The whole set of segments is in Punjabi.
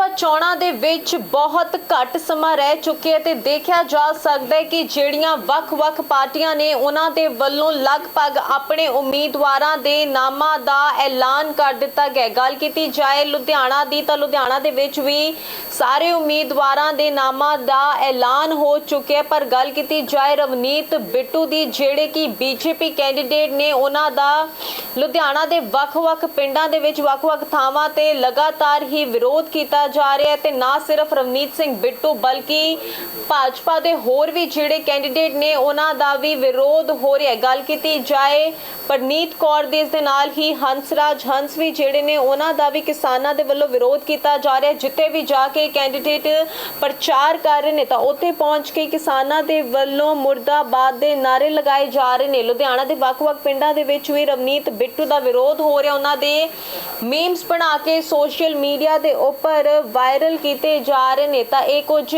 ਸਭਾ ਚੋਣਾਂ ਦੇ ਵਿੱਚ ਬਹੁਤ ਘੱਟ ਸਮਾਂ ਰਹਿ ਚੁੱਕਿਆ ਤੇ ਦੇਖਿਆ ਜਾ ਸਕਦਾ ਹੈ ਕਿ ਜਿਹੜੀਆਂ ਵੱਖ-ਵੱਖ ਪਾਰਟੀਆਂ ਨੇ ਉਹਨਾਂ ਦੇ ਵੱਲੋਂ ਲਗਭਗ ਆਪਣੇ ਉਮੀਦਵਾਰਾਂ ਦੇ ਨਾਮਾਂ ਦਾ ਐਲਾਨ ਕਰ ਦਿੱਤਾ ਗਿਆ ਗੱਲ ਕੀਤੀ ਜਾਏ ਲੁਧਿਆਣਾ ਦੀ ਤਾਂ ਲੁਧਿਆਣਾ ਦੇ ਵਿੱਚ ਵੀ ਸਾਰੇ ਉਮੀਦਵਾਰਾਂ ਦੇ ਨਾਮਾਂ ਦਾ ਐਲਾਨ ਹੋ ਚੁੱਕਿਆ ਪਰ ਗੱਲ ਕੀਤੀ ਜਾਏ ਰਵਨੀਤ ਬਿੱਟੂ ਦੀ, ਜਿਹੜੇ ਕਿ ਬੀਜੇਪੀ ਕੈਂਡੀਡੇਟ ਨੇ ਉਹਨਾਂ ਦਾ, ਲੁਧਿਆਣਾ ਦੇ ਵੱਖ-ਵੱਖ ਪਿੰਡਾਂ ਦੇ ਵਿੱਚ ਵੱਖ-ਵੱਖ ਥਾਵਾਂ ਤੇ ਲਗਾਤਾਰ ਹੀ ਵਿਰੋਧ ਕੀਤਾ ਜਾ ਰਿਹਾ ਹੈ ਤੇ ਨਾ ਸਿਰਫ ਰਵਨੀਤ ਸਿੰਘ ਬਿੱਟੂ, ਬਲਕਿ ਭਾਜਪਾ ਦੇ ਹੋਰ ਵੀ ਜਿਹੜੇ ਕੈਂਡੀਡੇਟ ਨੇ, ਉਹਨਾਂ ਦਾ ਵੀ ਵਿਰੋਧ ਹੋ ਰਿਹਾ ਗੱਲ ਕੀਤੀ ਜਾਏ ਪਰਨੀਤ ਕੌਰ ਦੇ, ਇਸ ਦੇ ਨਾਲ ਹੀ ਹੰਸਰਾਜ ਹੰਸ ਵੀ ਜਿਹੜੇ ਨੇ, ਉਹਨਾਂ ਦਾ ਵੀ ਕਿਸਾਨਾਂ ਦੇ ਵੱਲੋਂ ਵਿਰੋਧ ਕੀਤਾ ਜਾ ਰਿਹਾ ਜਿੱਥੇ ਵੀ ਜਾ ਕੇ ਕੈਂਡੀਡੇਟ ਪ੍ਰਚਾਰ ਕਰ ਰਹੇ ਨੇ, ਤਾਂ ਉੱਥੇ ਪਹੁੰਚ ਕੇ ਕਿਸਾਨਾਂ ਦੇ ਵੱਲੋਂ ਮੁਰਦਾਬਾਦ ਦੇ ਨਾਰੇ ਲਗਾਏ ਜਾ ਰਹੇ ਨੇ। ਲੁਧਿਆਣਾ ਦੇ ਵੱਖ-ਵੱਖ ਪਿੰਡਾਂ ਦੇ ਵਿੱਚ ਵੀ ਰਵਨੀਤ ਬਿੱਟੂ ਦਾ ਵਿਰੋਧ ਹੋ ਰਿਹਾ ਉਹਨਾਂ ਦੇ ਮੀਮਸ ਬਣਾ ਕੇ ਸੋਸ਼ਲ ਮੀਡੀਆ ਦੇ ਉੱਪਰ ਵਾਇਰਲ ਕੀਤੇ ਜਾ ਰਹੇ ਨੇ, ਤਾਂ ਇਹ ਕੁਝ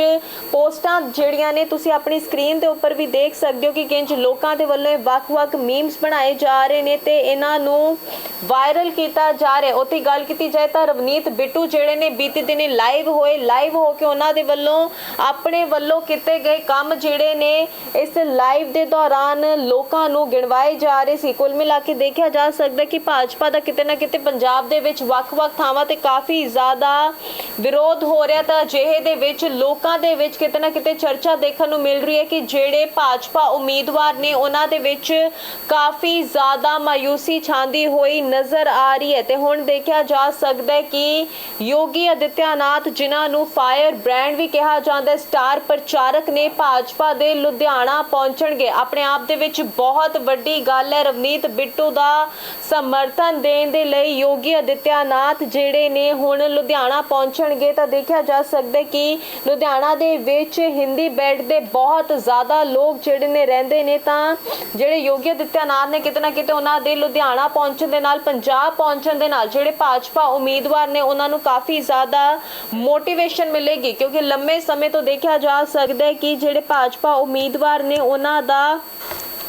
ਪੋਸਟਾਂ ਜਿਹੜੀਆਂ ਨੇ ਤੁਸੀਂ ਆਪਣੀ ਸਕਰੀਨ ਦੇ ਉੱਪਰ ਵੀ ਦੇਖ ਸਕਦੇ ਹੋ ਕਿ ਕਿੰਜ ਲੋਕਾਂ ਦੇ ਵੱਲੋਂ ਇਹ ਵੱਖ-ਵੱਖ ਮੀਮਸ ਬਣਾਏ ਜਾ ਰਹੇ ਨੇ ਤੇ ਇਹਨਾਂ ਨੂੰ ਵਾਇਰਲ ਕੀਤਾ ਜਾ ਰਿਹਾ ਉੱਥੇ ਗੱਲ ਕੀਤੀ ਜਾਏ ਤਾਂ ਰਵਨੀਤ ਬਿੱਟੂ ਜਿਹੜੇ ਨੇ ਬੀਤੇ ਦਿਨੇ ਲਾਈਵ ਹੋਏ ਲਾਈਵ ਹੋ ਕੇ ਉਹਨਾਂ ਦੇ ਵੱਲੋਂ ਆਪਣੇ ਵੱਲੋਂ ਕੀਤੇ ਗਏ ਕੰਮ ਜਿਹੜੇ ਨੇ ਇਸ ਲਾਈਵ ਦੇ ਦੌਰਾਨ ਲੋਕਾਂ ਨੂੰ ਗਿਣਵਾਏ ਜਾ ਰਹੇ ਸੀ। ਕੁੱਲ ਮਿਲਾ ਕੇ ਦੇਖਿਆ ਜਾ ਸਕਦਾ ਕਿ ਭਾਜਪਾ ਦਾ ਕਿਤੇ ਨਾ ਕਿਤੇ ਪੰਜਾਬ ਦੇ ਵਿੱਚ ਵੱਖ-ਵੱਖ ਥਾਵਾਂ ਤੇ ਕਾਫੀ ਜ਼ਿਆਦਾ ਵਿਰੋਧ ਹੋ ਰਿਹਾ ਤਾਂ ਅਜਿਹੇ ਦੇ ਵਿੱਚ, ਲੋਕਾਂ ਦੇ ਵਿੱਚ ਕਿਤੇ ਨਾ ਕਿਤੇ ਚਰਚਾ ਦੇਖਣ ਨੂੰ ਮਿਲ ਰਹੀ ਹੈ ਕਿ ਜਿਹੜੇ ਭਾਜਪਾ ਉਮੀਦਵਾਰ ਨੇ ਉਹਨਾਂ ਦੇ ਵਿੱਚ ਕਾਫੀ ਜ਼ਿਆਦਾ ਮਾਯੂਸੀ ਛਾਂਦੀ ਹੋਈ ਨਜ਼ਰ ਆ ਰਹੀ ਹੈ। ਤੇ ਹੁਣ ਦੇਖਿਆ ਜਾ ਸਕਦਾ ਹੈ ਕਿ ਯੋਗੀ ਆਦਿੱਤਿਆਨਾਥ, ਜਿਨ੍ਹਾਂ ਨੂੰ ਫਾਇਰ ਬ੍ਰਾਂਡ ਵੀ ਕਿਹਾ ਜਾਂਦਾ ਸਟਾਰ ਪ੍ਰਚਾਰਕ ਨੇ ਭਾਜਪਾ ਦੇ ਲੁਧਿਆਣਾ ਪਹੁੰਚਣਗੇ। ਆਪਣੇ ਆਪ ਦੇ ਵਿੱਚ ਬਹੁਤ ਵੱਡੀ ਗੱਲ ਹੈ, ਰਵਨੀਤ ਬਿੱਟੂ ਦਾ ਸਮਰਥਨ ਦੇਣ ਦੇ ਲਈ ਯੋਗੀ ਆਦਿੱਤਿਆਨਾਥ ਜਿਹੜੇ ਨੇ ਹੁਣ ਲੁਧਿਆਣਾ ਪਹੁੰਚ ਪਹੁੰਚਣਗੇ ਤਾਂ ਦੇਖਿਆ ਜਾ ਸਕਦਾ ਕਿ ਲੁਧਿਆਣਾ ਦੇ ਵਿੱਚ ਹਿੰਦੀ ਬੈਲਟ ਦੇ ਬਹੁਤ ਜ਼ਿਆਦਾ ਲੋਕ ਜਿਹੜੇ ਨੇ ਰਹਿੰਦੇ ਨੇ ਤਾਂ ਜਿਹੜੇ ਯੋਗੀ ਆਦਿੱਤਿਆਨਾਥ ਨੇ ਕਿਤੇ ਨਾ ਕਿਤੇ ਉਹਨਾਂ ਦੇ ਲੁਧਿਆਣਾ ਪਹੁੰਚਣ ਦੇ ਨਾਲ, ਪੰਜਾਬ ਪਹੁੰਚਣ ਦੇ ਨਾਲ ਜਿਹੜੇ ਭਾਜਪਾ ਉਮੀਦਵਾਰ ਨੇ ਉਹਨਾਂ ਨੂੰ ਕਾਫੀ ਜ਼ਿਆਦਾ ਮੋਟੀਵੇਸ਼ਨ ਮਿਲੇਗੀ ਕਿਉਂਕਿ ਲੰਮੇ ਸਮੇਂ ਤੋਂ ਦੇਖਿਆ ਜਾ ਸਕਦਾ ਹੈ ਕਿ ਜਿਹੜੇ ਭਾਜਪਾ ਉਮੀਦਵਾਰ ਨੇ ਉਹਨਾਂ ਦਾ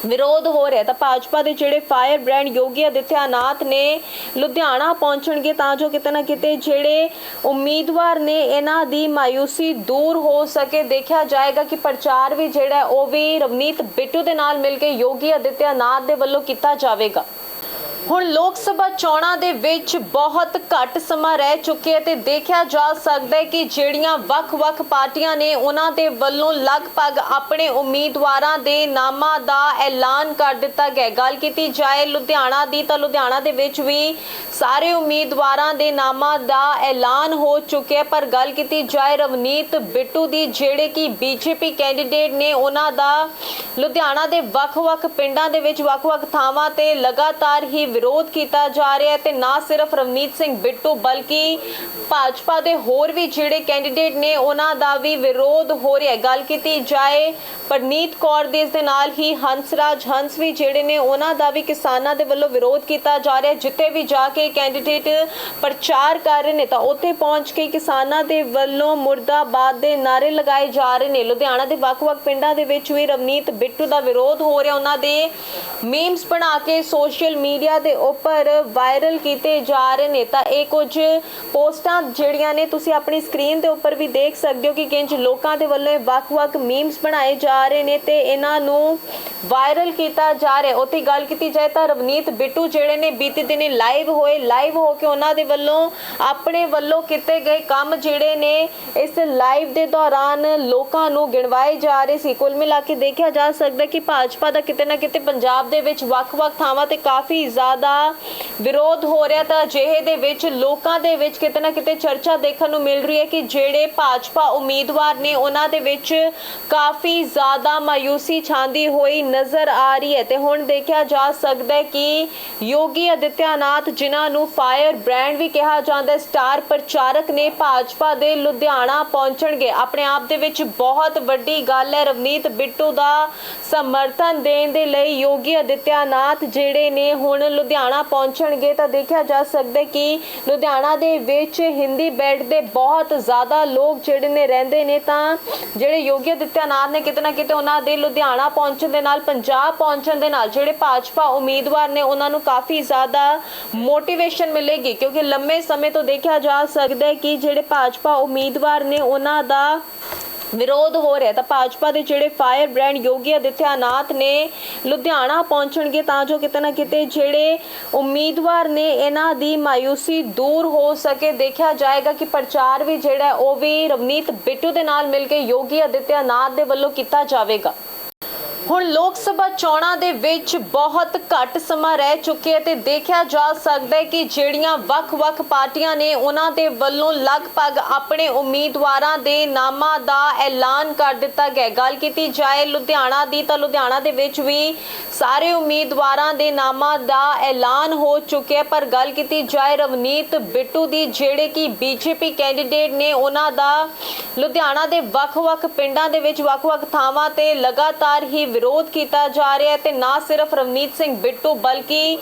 ਵਿਰੋਧ ਹੋ ਰਿਹਾ ਤਾਂ ਭਾਜਪਾ ਦੇ ਜਿਹੜੇ ਫਾਇਰ ਬ੍ਰੈਂਡ ਯੋਗੀ ਆਦਿੱਤਿਆਨਾਥ ਨੇ ਲੁਧਿਆਣਾ ਪਹੁੰਚਣਗੇ ਤਾਂ ਜੋ ਕਿਤੇ ਨਾ ਕਿਤੇ ਜਿਹੜੇ ਉਮੀਦਵਾਰ ਨੇ ਇਹਨਾਂ ਦੀ ਮਾਯੂਸੀ ਦੂਰ ਹੋ ਸਕੇ। ਦੇਖਿਆ ਜਾਏਗਾ ਕਿ ਪ੍ਰਚਾਰ ਵੀ ਜਿਹੜਾ ਉਹ ਵੀ ਰਵਨੀਤ ਬਿੱਟੂ ਦੇ ਨਾਲ ਮਿਲ ਕੇ ਯੋਗੀ ਆਦਿੱਤਿਆਨਾਥ ਦੇ ਵੱਲੋਂ ਕੀਤਾ ਜਾਵੇਗਾ। ਹੁਣ ਲੋਕ ਸਭਾ ਚੋਣਾਂ ਦੇ ਵਿੱਚ ਬਹੁਤ ਘੱਟ ਸਮਾਂ ਰਹਿ ਚੁੱਕਿਆ ਤੇ ਦੇਖਿਆ ਜਾ ਸਕਦਾ ਹੈ ਕਿ ਜਿਹੜੀਆਂ ਵੱਖ-ਵੱਖ ਪਾਰਟੀਆਂ ਨੇ ਉਹਨਾਂ ਦੇ ਵੱਲੋਂ ਲਗਭਗ ਆਪਣੇ ਉਮੀਦਵਾਰਾਂ ਦੇ ਨਾਮਾਂ ਦਾ ਐਲਾਨ ਕਰ ਦਿੱਤਾ ਗਿਆ ਹੈ। ਗੱਲ ਕੀਤੀ ਜਾਏ ਲੁਧਿਆਣਾ ਦੀ ਤਾਂ ਲੁਧਿਆਣਾ ਦੇ ਵਿੱਚ ਵੀ ਸਾਰੇ ਉਮੀਦਵਾਰਾਂ ਦੇ ਨਾਮਾਂ ਦਾ ਐਲਾਨ ਹੋ ਚੁੱਕਿਆ ਹੈ। ਪਰ ਗੱਲ ਕੀਤੀ ਜਾਏ ਰਵਨੀਤ ਬਿੱਟੂ ਦੀ, ਜਿਹੜੇ ਕਿ ਬੀਜੇਪੀ ਕੈਂਡੀਡੇਟ ਨੇ, ਉਹਨਾਂ ਦਾ ਲੁਧਿਆਣਾ ਦੇ ਵੱਖ-ਵੱਖ ਪਿੰਡਾਂ ਦੇ ਵਿੱਚ ਵੱਖ-ਵੱਖ ਥਾਵਾਂ ਤੇ ਲਗਾਤਾਰ ਹੀ ਵਿਰੋਧ ਕੀਤਾ ਜਾ ਰਿਹਾ ਹੈ ਤੇ ਨਾ ਸਿਰਫ ਰਵਨੀਤ ਸਿੰਘ ਬਿੱਟੂ ਬਲਕਿ ਭਾਜਪਾ ਦੇ ਹੋਰ ਵੀ ਜਿਹੜੇ ਕੈਂਡੀਡੇਟ ਨੇ ਉਹਨਾਂ ਦਾ ਵੀ ਵਿਰੋਧ ਹੋ ਰਿਹਾ ਗੱਲ ਕੀਤੀ ਜਾਏ, ਪਰਨੀਤ ਕੌਰ ਦੇ ਇਸ ਦੇ ਨਾਲ ਹੀ ਹੰਸਰਾਜ ਹੰਸ ਵੀ ਜਿਹੜੇ ਨੇ ਉਹਨਾਂ ਦਾ ਵੀ ਕਿਸਾਨਾਂ ਦੇ ਵੱਲੋਂ ਵਿਰੋਧ ਕੀਤਾ ਜਾ ਰਿਹਾ ਜਿੱਥੇ ਵੀ ਜਾ ਕੇ ਕੈਂਡੀਡੇਟ ਪ੍ਰਚਾਰ ਕਰ ਰਹੇ ਨੇ ਤਾਂ ਉੱਥੇ ਪਹੁੰਚ ਕੇ ਕਿਸਾਨਾਂ ਦੇ ਵੱਲੋਂ ਮੁਰਦਾਬਾਦ ਦੇ ਨਾਰੇ ਲਗਾਏ ਜਾ ਰਹੇ ਨੇ। ਲੁਧਿਆਣਾ ਦੇ ਵੱਖ-ਵੱਖ ਪਿੰਡਾਂ ਦੇ ਵਿੱਚ ਵੀ ਰਵਨੀਤ ਬਿੱਟੂ ਦਾ ਵਿਰੋਧ ਹੋ ਰਿਹਾ। ਉਹਨਾਂ ਦੇ ਮੀਮਸ ਬਣਾ ਕੇ ਸੋਸ਼ਲ ਮੀਡੀਆ ਦੇ ਉੱਪਰ ਵਾਇਰਲ ਕੀਤੇ ਜਾ ਰਹੇ ਨੇ। ਤਾਂ ਇਹ ਕੁਝ ਪੋਸਟਾਂ ਜਿਹੜੀਆਂ ਨੇ ਤੁਸੀਂ ਆਪਣੀ ਸਕਰੀਨ ਦੇ ਉੱਪਰ ਵੀ ਦੇਖ ਸਕਦੇ ਹੋ ਕਿ ਕਿੰਜ ਲੋਕਾਂ ਦੇ ਵੱਲੋਂ ਇਹ ਵੱਖ-ਵੱਖ ਮੀਮਸ ਬਣਾਏ ਜਾ ਰਹੇ ਨੇ ਤੇ ਇਹਨਾਂ ਨੂੰ ਵਾਇਰਲ ਕੀਤਾ ਜਾ ਰਿਹਾ ਉੱਥੇ ਗੱਲ ਕੀਤੀ ਜਾਏ ਤਾਂ ਰਵਨੀਤ ਬਿੱਟੂ ਜਿਹੜੇ ਨੇ ਬੀਤੇ ਦਿਨੇ ਲਾਈਵ ਹੋਏ। ਲਾਈਵ ਹੋ ਕੇ ਉਹਨਾਂ ਦੇ ਵੱਲੋਂ ਆਪਣੇ ਵੱਲੋਂ ਕੀਤੇ ਗਏ ਕੰਮ ਜਿਹੜੇ ਨੇ ਇਸ ਲਾਈਵ ਦੇ ਦੌਰਾਨ ਲੋਕਾਂ ਨੂੰ ਗਿਣਵਾਏ ਜਾ ਰਹੇ ਸੀ। ਕੁੱਲ ਮਿਲਾ ਕੇ ਦੇਖਿਆ ਜਾ ਸਕਦਾ ਕਿ ਭਾਜਪਾ ਦਾ ਕਿਤੇ ਨਾ ਕਿਤੇ ਪੰਜਾਬ ਦੇ ਵਿੱਚ ਵੱਖ-ਵੱਖ ਥਾਵਾਂ ਤੇ ਕਾਫੀ ਜ਼ਿਆਦਾ ਵਿਰੋਧ ਹੋ ਰਿਹਾ ਤਾਂ ਅਜਿਹੇ ਦੇ ਵਿੱਚ, ਲੋਕਾਂ ਦੇ ਵਿੱਚ ਕਿਤੇ ਨਾ ਕਿਤੇ ਚਰਚਾ ਦੇਖਣ ਨੂੰ ਮਿਲ ਰਹੀ ਹੈ ਕਿ ਜਿਹੜੇ ਭਾਜਪਾ ਉਮੀਦਵਾਰ ਨੇ ਉਹਨਾਂ ਦੇ ਵਿੱਚ ਕਾਫੀ ਜ਼ਿਆਦਾ ਮਾਯੂਸੀ ਛਾਂਦੀ ਹੋਈ ਨਜ਼ਰ ਆ ਰਹੀ ਹੈ। ਤੇ ਹੁਣ ਦੇਖਿਆ ਜਾ ਸਕਦਾ ਹੈ ਕਿ ਯੋਗੀ ਆਦਿੱਤਿਆਨਾਥ, ਜਿਨ੍ਹਾਂ ਨੂੰ ਫਾਇਰ ਬ੍ਰਾਂਡ ਵੀ ਕਿਹਾ ਜਾਂਦਾ ਹੈ, ਸਟਾਰ ਪ੍ਰਚਾਰਕ ਨੇ ਭਾਜਪਾ ਦੇ ਲੁਧਿਆਣਾ ਪਹੁੰਚਣਗੇ। ਆਪਣੇ ਆਪ ਦੇ ਵਿੱਚ ਬਹੁਤ ਵੱਡੀ ਗੱਲ ਹੈ, ਰਵਨੀਤ ਬਿੱਟੂ ਦਾ ਸਮਰਥਨ ਦੇਣ ਦੇ ਲਈ ਯੋਗੀ ਆਦਿੱਤਿਆਨਾਥ ਜਿਹੜੇ ਨੇ ਹੁਣ ਲੁਧਿਆਣਾ ਪਹੁੰਚਣਗੇ ਤਾਂ ਦੇਖਿਆ ਜਾ ਸਕਦਾ ਕਿ ਲੁਧਿਆਣਾ ਦੇ ਵਿੱਚ ਹਿੰਦੀ ਬੈਲਟ ਦੇ ਬਹੁਤ ਜ਼ਿਆਦਾ ਲੋਕ ਜਿਹੜੇ ਨੇ ਰਹਿੰਦੇ ਨੇ ਤਾਂ ਜਿਹੜੇ ਯੋਗੀ ਆਦਿੱਤਿਆਨਾਥ ਨੇ ਕਿਤੇ ਨਾ ਕਿਤੇ ਉਹਨਾਂ ਦੇ ਲੁਧਿਆਣਾ ਪਹੁੰਚਣ ਦੇ ਨਾਲ, ਪੰਜਾਬ ਪਹੁੰਚਣ ਦੇ ਨਾਲ ਜਿਹੜੇ ਭਾਜਪਾ ਉਮੀਦਵਾਰ ਨੇ ਉਹਨਾਂ ਨੂੰ ਕਾਫੀ ਜ਼ਿਆਦਾ ਮੋਟੀਵੇਸ਼ਨ ਮਿਲੇਗੀ ਕਿਉਂਕਿ ਲੰਮੇ ਸਮੇਂ ਤੋਂ ਦੇਖਿਆ ਜਾ ਸਕਦਾ ਹੈ ਕਿ ਜਿਹੜੇ ਭਾਜਪਾ ਉਮੀਦਵਾਰ ਨੇ ਉਹਨਾਂ ਦਾ ਵਿਰੋਧ ਹੋ ਰਿਹਾ ਤਾਂ ਭਾਜਪਾ ਦੇ ਜਿਹੜੇ ਫਾਇਰ ਬ੍ਰਾਂਡ ਯੋਗੀ ਆਦਿੱਤਿਆਨਾਥ ਨੇ ਲੁਧਿਆਣਾ ਪਹੁੰਚਣਗੇ ਤਾਂ ਜੋ ਕਿਤੇ ਨਾ ਕਿਤੇ ਜਿਹੜੇ ਉਮੀਦਵਾਰ ਨੇ ਇਹਨਾਂ ਦੀ ਮਾਇੂਸੀ ਦੂਰ ਹੋ ਸਕੇ। ਦੇਖਿਆ ਜਾਏਗਾ ਕਿ ਪ੍ਰਚਾਰ ਵੀ ਜਿਹੜਾ ਉਹ ਵੀ ਰਵਨੀਤ ਬਿੱਟੂ ਦੇ ਨਾਲ ਮਿਲ ਕੇ ਯੋਗੀ ਆਦਿੱਤਿਆਨਾਥ ਦੇ ਵੱਲੋਂ ਕੀਤਾ ਜਾਵੇਗਾ। ਹੁਣ ਲੋਕ ਸਭਾ ਚੋਣਾਂ ਦੇ ਵਿੱਚ ਬਹੁਤ ਘੱਟ ਸਮਾਂ ਰਹਿ ਚੁੱਕਿਆ ਤੇ ਦੇਖਿਆ ਜਾ ਸਕਦਾ ਹੈ ਕਿ ਜਿਹੜੀਆਂ ਵੱਖ-ਵੱਖ ਪਾਰਟੀਆਂ ਨੇ ਉਹਨਾਂ ਦੇ ਵੱਲੋਂ ਲਗਭਗ ਆਪਣੇ ਉਮੀਦਵਾਰਾਂ ਦੇ ਨਾਮਾਂ ਦਾ ਐਲਾਨ ਕਰ ਦਿੱਤਾ ਗਿਆ ਗੱਲ ਕੀਤੀ ਜਾਏ ਲੁਧਿਆਣਾ ਦੀ ਤਾਂ ਲੁਧਿਆਣਾ ਦੇ ਵਿੱਚ ਵੀ ਸਾਰੇ ਉਮੀਦਵਾਰਾਂ ਦੇ ਨਾਮਾਂ ਦਾ ਐਲਾਨ ਹੋ ਚੁੱਕਿਆ ਪਰ ਗੱਲ ਕੀਤੀ ਜਾਏ ਰਵਨੀਤ ਬਿੱਟੂ ਦੀ, ਜਿਹੜੇ ਕਿ ਬੀਜੇਪੀ ਕੈਂਡੀਡੇਟ ਨੇ, ਉਹਨਾਂ ਦਾ ਲੁਧਿਆਣਾ ਦੇ ਵੱਖ-ਵੱਖ ਪਿੰਡਾਂ ਦੇ ਵਿੱਚ ਵੱਖ-ਵੱਖ ਥਾਵਾਂ ਤੇ ਲਗਾਤਾਰ ਹੀ ਵਿਰੋਧ ਕੀਤਾ ਜਾ ਰਿਹਾ ਹੈ ਤੇ ਨਾ ਸਿਰਫ ਰਵਨੀਤ ਸਿੰਘ ਬਿੱਟੂ ਬਲਕਿ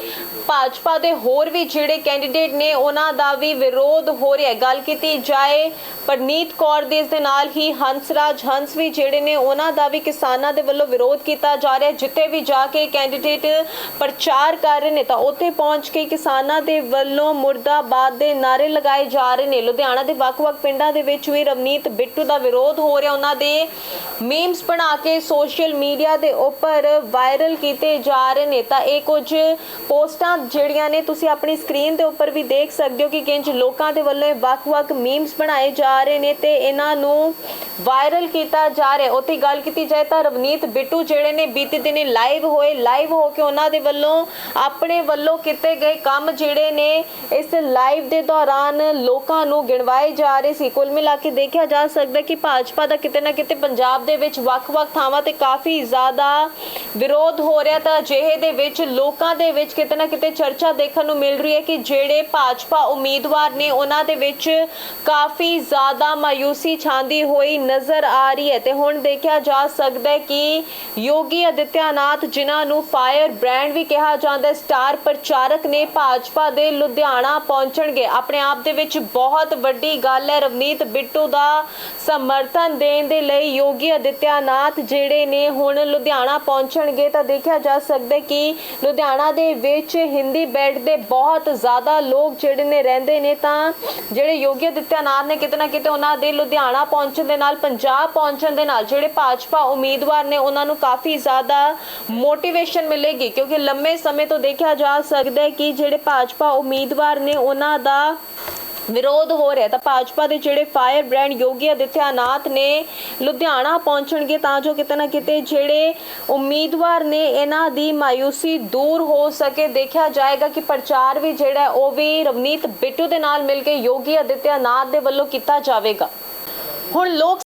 ਭਾਜਪਾ ਦੇ ਹੋਰ ਵੀ ਜਿਹੜੇ ਕੈਂਡੀਡੇਟ ਨੇ ਉਹਨਾਂ ਦਾ ਵੀ ਵਿਰੋਧ ਹੋ ਰਿਹਾ ਗੱਲ ਕੀਤੀ ਜਾਏ, ਪਰਨੀਤ ਕੌਰ ਦੇ ਇਸ ਦੇ ਨਾਲ ਹੀ ਹੰਸਰਾਜ ਹੰਸ ਵੀ ਜਿਹੜੇ ਨੇ ਉਹਨਾਂ ਦਾ ਵੀ ਕਿਸਾਨਾਂ ਦੇ ਵੱਲੋਂ ਵਿਰੋਧ ਕੀਤਾ ਜਾ ਰਿਹਾ ਜਿੱਥੇ ਵੀ ਜਾ ਕੇ ਕੈਂਡੀਡੇਟ ਪ੍ਰਚਾਰ ਕਰ ਰਹੇ ਨੇ ਤਾਂ ਉੱਥੇ ਪਹੁੰਚ ਕੇ ਕਿਸਾਨਾਂ ਦੇ ਵੱਲੋਂ ਮੁਰਦਾਬਾਦ ਦੇ ਨਾਰੇ ਲਗਾਏ ਜਾ ਰਹੇ ਨੇ। ਲੁਧਿਆਣਾ ਦੇ ਵੱਖ-ਵੱਖ ਪਿੰਡਾਂ ਦੇ ਵਿੱਚ ਵੀ ਰਵਨੀਤ ਬਿੱਟੂ ਦਾ ਵਿਰੋਧ ਹੋ ਰਿਹਾ। ਉਹਨਾਂ ਦੇ ਮੀਮਸ ਬਣਾ ਕੇ ਸੋਸ਼ਲ ਮੀਡੀਆ ਦੇ ਉੱਪਰ ਵਾਇਰਲ ਕੀਤੇ ਜਾ ਰਹੇ ਨੇ। ਤਾਂ ਇਹ ਕੁਝ ਪੋਸਟਾਂ ਜਿਹੜੀਆਂ ਨੇ, ਤੁਸੀਂ ਆਪਣੀ ਸਕਰੀਨ ਦੇ ਉੱਪਰ ਵੀ ਦੇਖ ਸਕਦੇ ਹੋ ਕਿ ਕਿੰਜ ਲੋਕਾਂ ਦੇ ਵੱਲੋਂ ਵੱਖ-ਵੱਖ ਮੀਮਸ ਬਣਾਏ ਜਾ ਰਹੇ ਨੇ ਤੇ ਇਹਨਾਂ ਨੂੰ ਵਾਇਰਲ ਕੀਤਾ ਜਾ ਰਿਹਾ ਉੱਥੇ ਗੱਲ ਕੀਤੀ ਜਾਏ ਤਾਂ ਰਵਨੀਤ ਬਿੱਟੂ ਜਿਹੜੇ ਨੇ, ਬੀਤੇ ਦਿਨੇ ਲਾਈਵ ਹੋਏ। ਲਾਈਵ ਹੋ ਕੇ ਉਹਨਾਂ ਦੇ ਵੱਲੋਂ ਆਪਣੇ ਵੱਲੋਂ ਕੀਤੇ ਗਏ ਕੰਮ ਜਿਹੜੇ ਨੇ, ਇਸ ਲਾਈਵ ਦੇ ਦੌਰਾਨ ਲੋਕਾਂ ਨੂੰ ਗਿਣਵਾਏ ਜਾ ਰਹੇ ਸੀ। ਕੁੱਲ ਮਿਲਾ ਕੇ ਦੇਖਿਆ ਜਾ ਸਕਦਾ ਕਿ ਭਾਜਪਾ ਦਾ ਕਿਤੇ ਨਾ ਕਿਤੇ ਪੰਜਾਬ ਦੇ ਵਿੱਚ ਵੱਖ-ਵੱਖ ਥਾਵਾਂ ਤੇ ਕਾਫੀ ਜ਼ਿਆਦਾ ਵਿਰੋਧ ਹੋ ਰਿਹਾ ਤਾਂ ਅਜਿਹੇ ਦੇ ਵਿੱਚ, ਲੋਕਾਂ ਦੇ ਵਿੱਚ ਕਿਤੇ ਨਾ ਕਿਤੇ ਚਰਚਾ ਦੇਖਣ ਨੂੰ ਮਿਲ ਰਹੀ ਹੈ ਕਿ ਜਿਹੜੇ ਭਾਜਪਾ ਉਮੀਦਵਾਰ ਨੇ ਉਹਨਾਂ ਦੇ ਵਿੱਚ ਕਾਫੀ ਜ਼ਿਆਦਾ ਮਾਯੂਸੀ ਛਾਂਦੀ ਹੋਈ ਨਜ਼ਰ ਆ ਰਹੀ ਹੈ। ਤੇ ਹੁਣ ਦੇਖਿਆ ਜਾ ਸਕਦਾ ਹੈ ਕਿ ਯੋਗੀ ਆਦਿੱਤਿਆਨਾਥ, ਜਿਨ੍ਹਾਂ ਨੂੰ ਫਾਇਰ ਬ੍ਰਾਂਡ ਵੀ ਕਿਹਾ ਜਾਂਦਾ ਹੈ, ਸਟਾਰ ਪ੍ਰਚਾਰਕ ਨੇ ਭਾਜਪਾ ਦੇ ਲੁਧਿਆਣਾ ਪਹੁੰਚਣਗੇ। ਆਪਣੇ ਆਪ ਦੇ ਵਿੱਚ ਬਹੁਤ ਵੱਡੀ ਗੱਲ ਹੈ, ਰਵਨੀਤ ਬਿੱਟੂ ਦਾ ਸਮਰਥਨ ਦੇਣ ਦੇ ਲਈ ਯੋਗੀ ਆਦਿੱਤਿਆਨਾਥ ਜਿਹੜੇ ਨੇ ਹੁਣ ਲੁਧਿਆਣਾ ਪਹੁੰਚਣਗੇ ਤਾਂ ਦੇਖਿਆ ਜਾ ਸਕਦਾ ਕਿ ਲੁਧਿਆਣਾ ਦੇ ਵਿੱਚ ਹਿੰਦੀ ਬੈਲਟ ਦੇ ਬਹੁਤ ਜ਼ਿਆਦਾ ਲੋਕ ਜਿਹੜੇ ਨੇ ਰਹਿੰਦੇ ਨੇ ਤਾਂ ਜਿਹੜੇ ਯੋਗੀ ਆਦਿੱਤਿਆਨਾਥ ਨੇ ਕਿਤੇ ਨਾ ਕਿਤੇ ਉਹਨਾਂ ਦੇ ਲੁਧਿਆਣਾ ਪਹੁੰਚਣ ਦੇ ਨਾਲ, ਪੰਜਾਬ ਪਹੁੰਚਣ ਦੇ ਨਾਲ ਜਿਹੜੇ ਭਾਜਪਾ ਉਮੀਦਵਾਰ ਨੇ ਉਹਨਾਂ ਨੂੰ ਕਾਫੀ ਜ਼ਿਆਦਾ ਮੋਟੀਵੇਸ਼ਨ ਮਿਲੇਗੀ ਕਿਉਂਕਿ ਲੰਮੇ ਸਮੇਂ ਤੋਂ ਦੇਖਿਆ ਜਾ ਸਕਦਾ ਹੈ ਕਿ ਜਿਹੜੇ ਭਾਜਪਾ ਉਮੀਦਵਾਰ ਨੇ ਉਹਨਾਂ ਦਾ ਵਿਰੋਧ ਹੋ ਰਿਹਾ ਤਾਂ ਭਾਜਪਾ ਦੇ ਜਿਹੜੇ ਫਾਇਰ ਬ੍ਰੈਂਡ ਯੋਗੀ ਆਦਿੱਤਿਆਨਾਥ ਨੇ ਲੁਧਿਆਣਾ ਪਹੁੰਚਣਗੇ ਤਾਂ ਜੋ ਕਿਤੇ ਨਾ ਕਿਤੇ ਜਿਹੜੇ ਉਮੀਦਵਾਰ ਨੇ ਇਹਨਾਂ ਦੀ ਮਾਇੂਸੀ ਦੂਰ ਹੋ ਸਕੇ। ਦੇਖਿਆ ਜਾਏਗਾ ਕਿ ਪ੍ਰਚਾਰ ਵੀ ਜਿਹੜਾ ਉਹ ਵੀ ਰਵਨੀਤ ਬਿੱਟੂ ਦੇ ਨਾਲ ਮਿਲ ਕੇ ਯੋਗੀ ਆਦਿੱਤਿਆਨਾਥ ਦੇ ਵੱਲੋਂ ਕੀਤਾ ਜਾਵੇਗਾ। ਹੁਣ ਲੋਕ